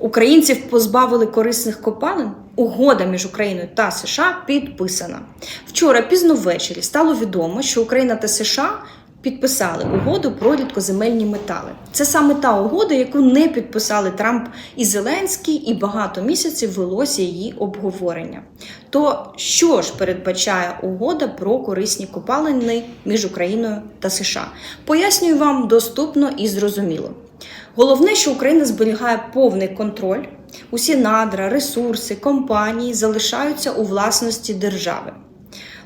Українців позбавили корисних копалин. Угода між Україною та США підписана. Вчора пізно ввечері стало відомо, що Україна та США підписали угоду про рідкоземельні метали. Це саме та угода, яку не підписали Трамп і Зеленський, і багато місяців велося її обговорення. То що ж передбачає угода про корисні копалини між Україною та США? Пояснюю вам доступно і зрозуміло. Головне, що Україна зберігає повний контроль. Усі надра, ресурси, компанії залишаються у власності держави.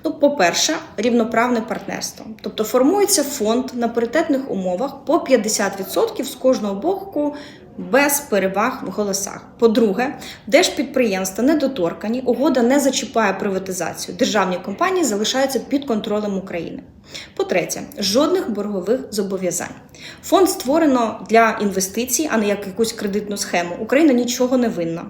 Ну, по-перше, рівноправне партнерство. Тобто формується фонд на паритетних умовах по 50% з кожного боку без переваг в голосах. По-друге, держпідприємства недоторкані, угода не зачіпає приватизацію. Державні компанії залишаються під контролем України. По-третє, жодних боргових зобов'язань. Фонд створено для інвестицій, а не як якусь кредитну схему. Україна нічого не винна.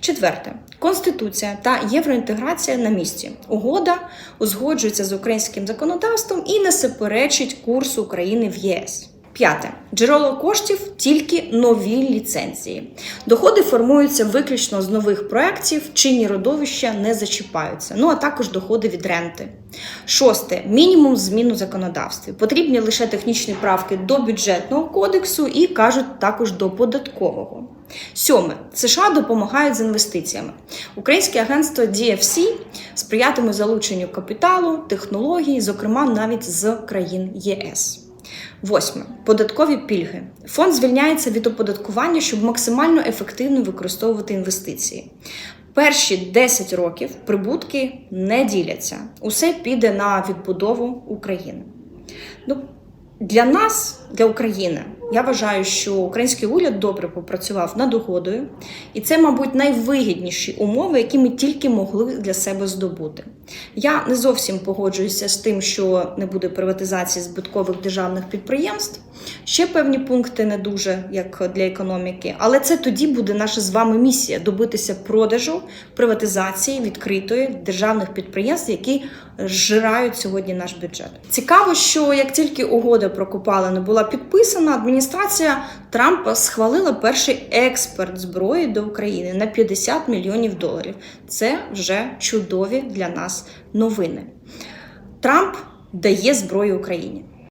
Четверте, конституція та євроінтеграція на місці. Угода узгоджується з українським законодавством і не суперечить курсу України в ЄС. П'яте джерело коштів тільки нові ліцензії. Доходи формуються виключно з нових проєктів, чинні родовища не зачіпаються. Ну а також доходи від ренти. Шосте мінімум змін у законодавстві. Потрібні лише технічні правки до бюджетного кодексу і кажуть також до податкового. Сьоме США допомагають з інвестиціями. Українське агентство DFC сприятиме залученню капіталу, технологій, зокрема навіть з країн ЄС. Восьме податкові пільги. Фонд звільняється від оподаткування, щоб максимально ефективно використовувати інвестиції. Перші 10 років прибутки не діляться. Усе піде на відбудову України. Ну, для нас, для України, я вважаю, що український уряд добре попрацював над угодою, і це, мабуть, найвигідніші умови, які ми тільки могли для себе здобути. Я не зовсім погоджуюся з тим, що не буде приватизації збиткових державних підприємств. Ще певні пункти не дуже як для економіки, але це тоді буде наша з вами місія добитися продажу приватизації відкритої державних підприємств, які зжирають сьогодні наш бюджет. Цікаво, що як тільки угода про копалини була підписана, адміністрація Трампа схвалила перший експорт зброї до України на 50 мільйонів доларів. Це вже чудові для нас новини. Трамп дає зброю Україні.